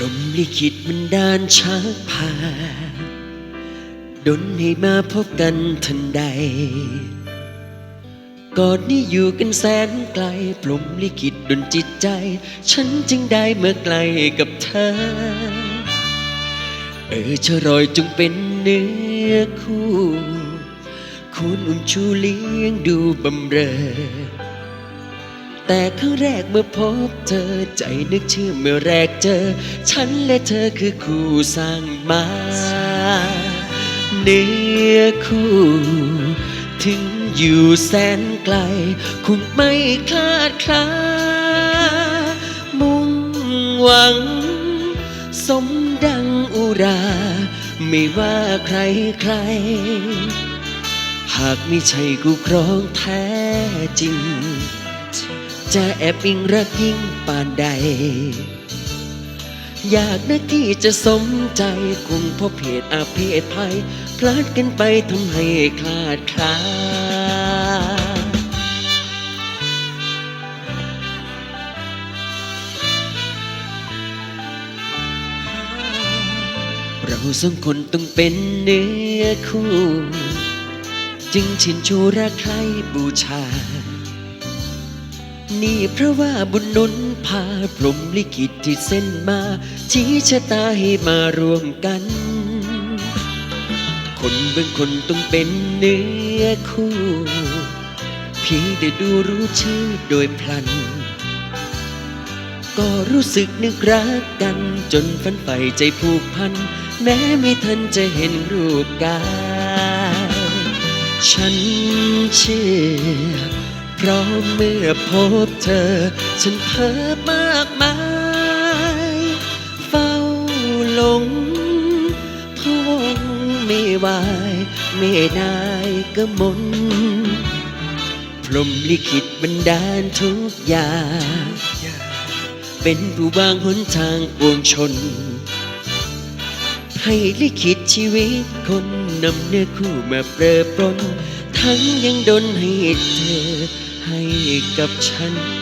รมลิขิตมันดานชักพาดนให้มาพบกันทันใดก่อนนี้อยู่กันแสนไกลปลมลิขิตดนจิตใจ ฉันจึงได้เมื่อไกลกับเธอ เออชะรอยจงเป็นเนื้อคู่คุณอุ่นชูเลี้ยงดูบำเรอ แต่ครั้งแรกเมื่อพบเธอใจนึกชื่อเมื่อแรกเจอ ฉันและเธอคือคู่สร้างมาเนื้อคู่ ถึงอยู่แสนไกล คงไม่คลาดคลา มุ่งหวัง สมดังอุรา ไม่ว่าใครใคร หากไม่ใช่กูครองแท้จริง จะแอบอิงรักยิ่งปานใด อยากนักที่จะสมใจคงพราะเพศอาเพศภัย พลาดกันไปทำให้คลาดคลาเราสองคนต้องเป็นเนื้อคู่ จึงชินชูรักใครบูชา นี่เพราะว่าบุญนุนพาพรหมลิขิตที่เส้นมา ชี้ชะตาให้มารวมกัน คนบางคนต้องเป็นเนื้อคู่ เพียงได้ดูรู้ชื่อโดยพลัน ก็รู้สึกนึกรักกัน จนฝันใฝ่ใจผูกพัน แม้ไม่ทันจะเห็นรูปกาย ฉันเชื่อ เพราะเมื่อพบเธอ ฉันเพ้อมากมาย เฝ้าหลงพะวงไม่ไหวไม่ได้ก็มนพรมลิขิตบันดาลทุกอย่าง เป็นผู้วางหนทางปวงชน ให้ลิขิตชีวิตคนนำเนื้อคู่มาเปรอปรนทั้งยังดนให้เธอ ให้กับฉัน